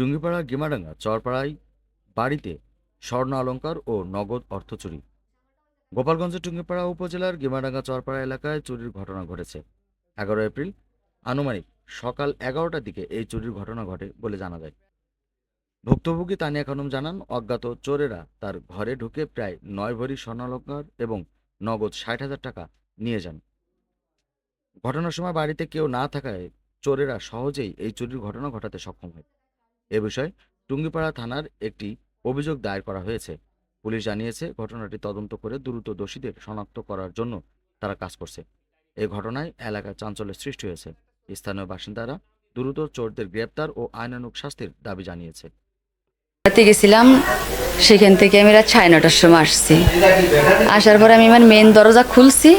টুঙ্গিপাড়া গেমাডাঙ্গা চরপাড়ায় বাড়িতে স্বর্ণ অলংকার ও নগদ অর্থ চুরি। গোপালগঞ্জের টুঙ্গিপাড়া উপজেলার গেমাডাঙ্গা চরপাড়া এলাকায় চুরির ঘটনা ঘটেছে। এগারো এপ্রিল, আনুমানিক সকাল এগারোটার দিকে এই চুরির ঘটনা ঘটে বলে জানা যায়। ভুক্তভোগী তানিয়া খানম জানান, অজ্ঞাত চোরেরা তার ঘরে ঢুকে প্রায় নয় ভরি স্বর্ণালঙ্কার এবং নগদ ষাট হাজার টাকা নিয়ে যান। ঘটনার সময় বাড়িতে কেউ না থাকায় চোরেরা সহজেই এই চুরির ঘটনা ঘটাতে সক্ষম হয়। এ বিষয়ে টুঙ্গিপাড়া থানার একটি অভিযোগ দায়ের করা হয়েছে। পুলিশ জানিয়েছে, ঘটনাটি তদন্ত করে দ্রুত দোষীদের শনাক্ত করার জন্য তারা কাজ করছে। এই ঘটনায় এলাকায় চাঞ্চল্যের সৃষ্টি হয়েছে। স্থানীয় বাসিন্দারা দ্রুত চোরদের গ্রেপ্তার ও আইনানুগ শাস্তির দাবি জানিয়েছে। গেছিলাম, সেখান থেকে আমি রাত সাড়ে নটার সময় আসছি। আসার পর আমি আমার মেন দরজা খুলছি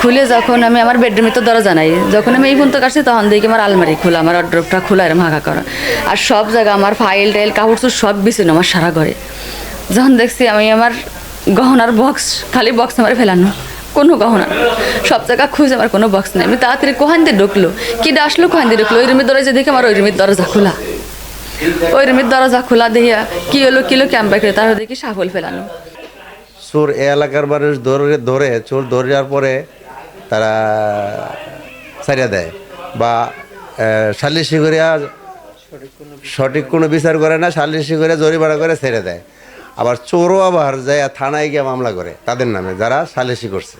খুলে যখন আমি আমার বেডরুমে তো দরজা নাই, যখন আমি এই পর্যন্ত কাটছি তখন দেখি আমার আলমারি খোলা, আমার অড্রপটা খোলা, এরম হাঁকা করা। আর সব জায়গা আমার ফাইল টাইল কাপড় চোপড় সব বিছিনো আমার সারা ঘরে। যখন দেখছি আমি আমার গহনার বক্স খালি বক্স আমার ফেলানো, কোনো গহনা। সব জায়গা খুঁজে আমার কোনো বক্স নেই। আমি তাড়াতাড়ি কোহান দিয়ে ঢুকলো। কি আসলো কোহান দিয়ে ঢুকলো? ওই রুমের দরজা দেখে আমার ওই রুমের দরজা খোলা। ওই রুমের দরজা খোলা দেখিয়া কি হলো কিলো ক্যাম্পা করে তারপর দেখি সাফল ফেলানো। চোর এলাকার মানুষ ধরে ধরে, চোর ধরে যাওয়ার পরে তারা ছাড়িয়া দেয় বা সালিশি করিয়া সঠিক কোনো বিচার করে না, সালিশি করে জরিমানা করে ছেড়ে দেয়। আবার চোরও আবার যায় থানায় গিয়ে মামলা করে, তাদের নামে যারা সালিশি করছে।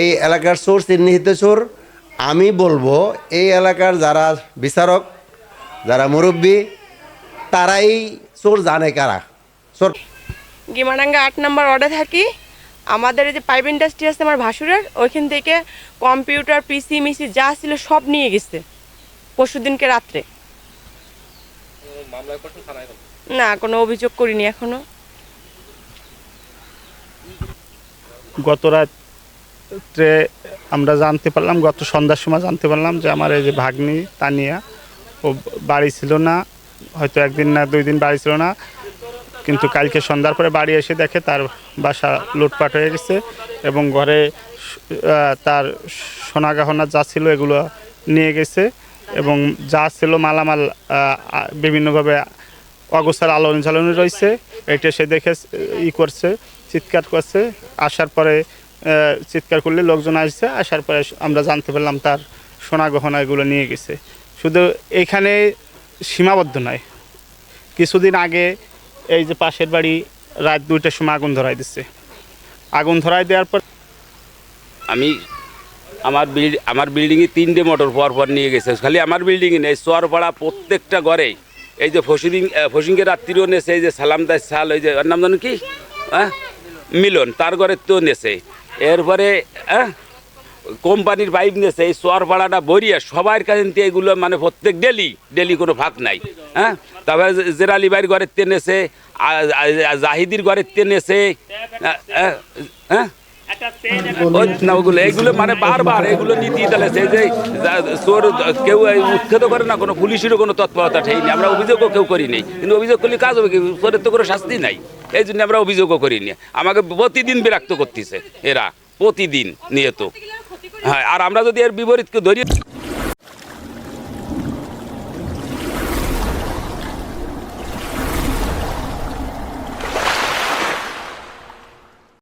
এই এলাকার চোর, চিহ্নিত চোর, আমি বলব এই এলাকার যারা বিচারক, যারা মুরব্বী, তারাই চোর জানে কারা। চোর গিমারাঙ্গা আট নাম্বার অর্ডার থাকি। আমাদের যে পাইপ ইন্ডাস্ট্রি আছে আমার ভাসুরের, ওইখান থেকে কম্পিউটার পিসি মিসি যা ছিল সব নিয়ে গেছে, পরশু দিনকে রাত্রে। না, কোনো অভিযোগ করিনি এখনও। গত রাত্রে আমরা জানতে পারলাম, গত সন্ধ্যার সময় জানতে পারলাম যে আমার এই যে ভাগ্নি তানিয়া, ও বাড়ি ছিল না, হয়তো একদিন না দুই দিন বাড়ি ছিল না। কিন্তু কালকে সন্ধ্যার পরে বাড়ি এসে দেখে তার বাসা লুটপাট হয়ে গেছে এবং ঘরে তার সোনা গহনা যা ছিল এগুলো নিয়ে গেছে এবং যা ছিল মালামাল বিভিন্নভাবে অগোছার আলোড়ন ঝালনি রয়েছে, এটা সে দেখে, ই করছে, চিৎকার করছে, আসার পরে চিৎকার করলে লোকজন আসছে, আসার পরে আমরা জানতে পারলাম তার সোনা গহনা এগুলো নিয়ে গেছে। শুধু এখানে সীমাবদ্ধ নয়, কিছুদিন আগে এই যে পাশের বাড়ি রাত দুইটার সময় আগুন ধরাই দিচ্ছে আগুন ধরাই দেওয়ার পর আমি আমার বিল্ড আমার বিল্ডিংয়ে তিনটে মোটর পর পর নিয়ে গেছে। খালি আমার বিল্ডিংয়ে নেই চরপাড়া প্রত্যেকটা ঘরে এই যে ফসিং ফসিংকে রাত্রিও নেছে, এই যে সালাম দাস সাল ওই যে ওর নাম জানো কি? হ্যাঁ? মিলন, তার ঘরে তো নেছে এরপরে হ্যাঁ? কোম্পানির পাইপ নেছে এই চরপাড়াটা বরিয়া সবার কাছে এগুলো মানে প্রত্যেক ডেলি ডেলি কোনো ফাঁক নাই। হ্যাঁ? তারপরে জেরালি বাড়ির ঘরের তে নেছে আ- আ- জাহিদির ঘরের তে নেছে হ্যাঁ, এগুলো মানে বারবার এগুলো নীতি চালাচ্ছে এই যে চোর কেউ উচ্ছেদ করে না কোনো পুলিশেরও কোনো তৎপরতা ঠেইনি আমরা অভিযোগও কেউ করিনি কিন্তু অভিযোগ করলে কাজ হবে চোরের তো কোনো শাস্তি নাই। এই জন্য আমরা অভিযোগও করিনি। আমাকে প্রতিদিন বিরক্ত করতেছে এরা। প্রতিদিন নিয়ত। হ্যাঁ আর আমরা যদি এর বিপরীতকে ধরি